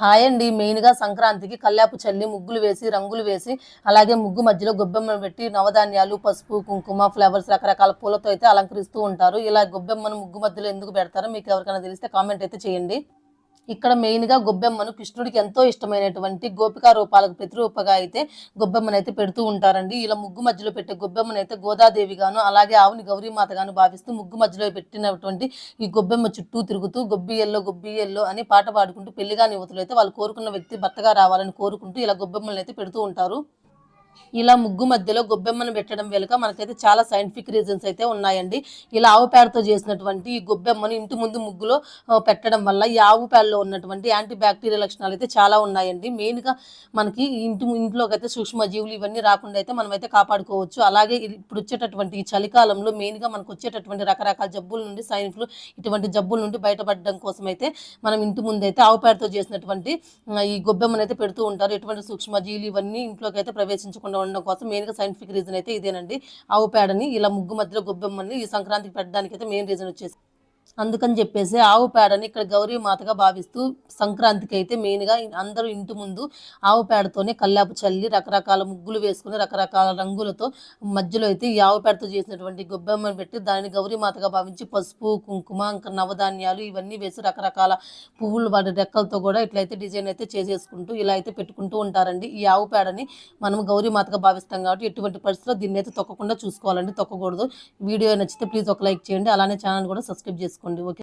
Hi అండి. మెయిన్గా సంక్రాంతికి కల్లాపు చల్లి ముగ్గులు వేసి రంగులు వేసి అలాగే ముగ్గు మధ్యలో గొబ్బెమ్మను పెట్టి నవధాన్యాలు పసుపు కుంకుమ ఫ్లవర్స్ రకరకాల పూలతో అయితే అలంకరిస్తూ ఉంటారు. ఇలా గొబ్బెమ్మను ముగ్గు మధ్యలో ఎందుకు పెడతారో మీకు ఎవరికైనా తెలిస్తే కామెంట్ అయితే చేయండి. ఇక్కడ మెయిన్గా గొబ్బెమ్మను కృష్ణుడికి ఎంతో ఇష్టమైనటువంటి గోపికా రూపాలకు ప్రతిరూపగా అయితే గొబ్బెమ్మను అయితే పెడుతూ ఉంటారండి. ఇలా ముగ్గు మధ్యలో పెట్టే గొబ్బెమ్మను అయితే గోదాదేవిగాను అలాగే ఆవుని గౌరీమాతగాను భావిస్తూ ముగ్గు మధ్యలో పెట్టినటువంటి ఈ గొబ్బెమ్మ చుట్టూ తిరుగుతూ గొబ్బియల్లో గొబ్బియల్లో అని పాట పాడుకుంటూ పెళ్ళిగాని యువతులు అయితే వాళ్ళు కోరుకున్న వ్యక్తి భర్తగా రావాలని కోరుకుంటూ ఇలా గొబ్బెమ్మలను అయితే పెడుతూ ఉంటారు. ఇలా ముగ్గు మధ్యలో గొబ్బెమ్మను పెట్టడం వెనుక మనకైతే చాలా సైంటిఫిక్ రీజన్స్ అయితే ఉన్నాయండి. ఇలా ఆవు పేడతో చేసినటువంటి ఈ గొబ్బెమ్మను ఇంటి ముందు ముగ్గులో పెట్టడం వల్ల ఈ ఆవు పేడలో ఉన్నటువంటి యాంటీ బ్యాక్టీరియా లక్షణాలు అయితే చాలా ఉన్నాయండి. మెయిన్గా మనకి ఇంటి ఇంట్లోకి అయితే సూక్ష్మజీవులు ఇవన్నీ రాకుండా అయితే మనం అయితే కాపాడుకోవచ్చు. అలాగే ఇప్పుడు వచ్చేటటువంటి ఈ చలికాలంలో మెయిన్గా మనకు వచ్చేటటువంటి రకరకాల జబ్బుల నుండి సైన్ఫ్లు ఇటువంటి జబ్బుల నుండి బయటపడడం కోసం అయితే మనం ఇంటి ముందు అయితే ఆవు పేడతో చేసినటువంటి ఈ గొబ్బెమ్మను అయితే పెడుతూ ఉంటారు. ఎటువంటి సూక్ష్మజీవులు ఇవన్నీ ఇంట్లోకి అయితే ప్రవేశించకుండా ఉండడం కోసం మెయిన్గా సైంటిఫిక్ రీజన్ అయితే ఇదేనండి. ఆవు పేడని ఇలా ముగ్గు మధ్యలో గొబ్బెమ్మని ఈ సంక్రాంతికి పెట్టడానికి అయితే మెయిన్ రీజన్ వచ్చేసి అందుకని చెప్పేసి ఆవు పేడని ఇక్కడ గౌరీ మాతగా భావిస్తూ సంక్రాంతికి అయితే మెయిన్గా అందరూ ఇంటి ముందు ఆవు పేడతోనే కల్లాపు చల్లి రకరకాల ముగ్గులు వేసుకుని రకరకాల రంగులతో మధ్యలో అయితే ఈ ఆవు పేడతో చేసినటువంటి గొబ్బెమ్మను పెట్టి దానిని గౌరీ మాతగా భావించి పసుపు కుంకుమ ఇంకా నవధాన్యాలు ఇవన్నీ వేసి రకరకాల పువ్వులు వాటి రెక్కలతో కూడా ఇట్లయితే డిజైన్ అయితే చేసేసుకుంటూ ఇలా అయితే పెట్టుకుంటూ ఉంటారండి. ఈ ఆవు పేడని మనం గౌరీ మాతగా భావిస్తాం కాబట్టి ఎటువంటి పరిస్థితుల్లో దీన్ని అయితే తొక్కకుండా చూసుకోవాలండి. తొక్కకూడదు. వీడియో నచ్చితే ప్లీజ్ ఒక లైక్ చేయండి. అలానే ఛానల్ కూడా సబ్స్క్రైబ్ చేసుకోండి. ಮಾಡಿಸ್ಕೊಂಡು ಓಕೆ